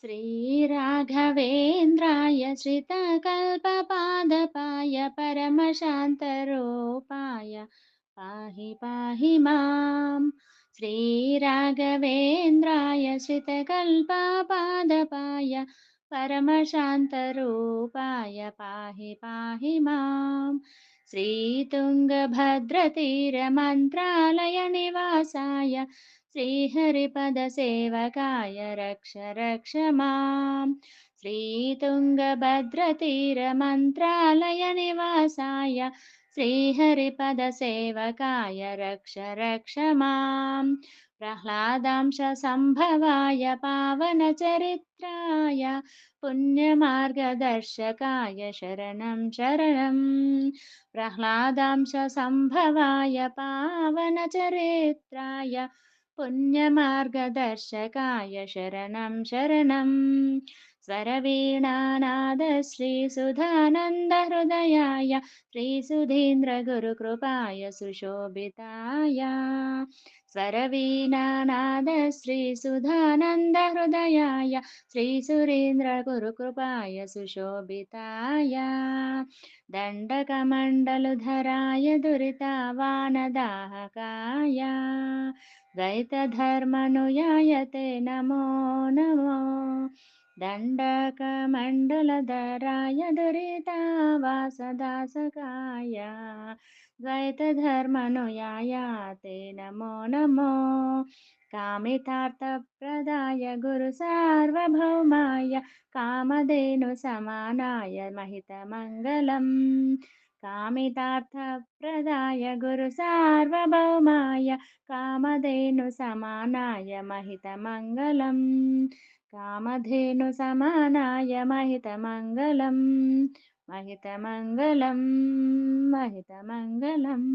श्रीराघवेन्द्राय श्रितकल्पपादपाय परमशान्तरूपाय पाहि पाहि माम् श्रीराघवेन्द्राय श्रितकल्पपादपाय परमशान्तरूपाय पाहि पाहि माम् श्रीतुङ्गभद्रतीरमन्त्रालयनिवासाय श्रीहरिपदसेवकाय रक्ष रक्ष माम् श्रीतुङ्गभद्रतीरमन्त्रालयनिवासाय श्रीहरिपदसेवकाय रक्ष रक्ष माम् प्रह्लादांशसम्भवाय पावनचरित्राय पुण्यमार्गदर्शकाय शरणं शरणं प्रह्लादांशसम्भवाय पावनचरित्राय पुण्यमार्गदर्शकाय शरणं शरणं। स्वरवीणानाद श्रीसुधानन्दहृदयाय श्रीसुधीन्द्रगुरुकृपाय सुशोभिताय। स्वरवीणानाद श्रीसुधानन्दहृदयाय श्रीसुरेन्द्रगुरुकृपाय सुशोभिताय। दण्डकमण्डलधराय दुरितावानदाहकाय। द्वैतधर्मनुयाय ते नमो नमो दण्डकमण्डलधराय दुरितावासदासकाय द्वैतधर्मनुयाय ते नमो नमो कामितार्थप्रदाय गुरुसार्वभौमाय कामधेनुसमानाय महितमङ्गलम् कामितार्थप्रदाय गुरुसार्वभौमाय कामधेनुसमानाय महितमङ्गलम् कामधेनुसमानाय महितमङ्गलम् महितमङ्गलं महितमङ्गलम्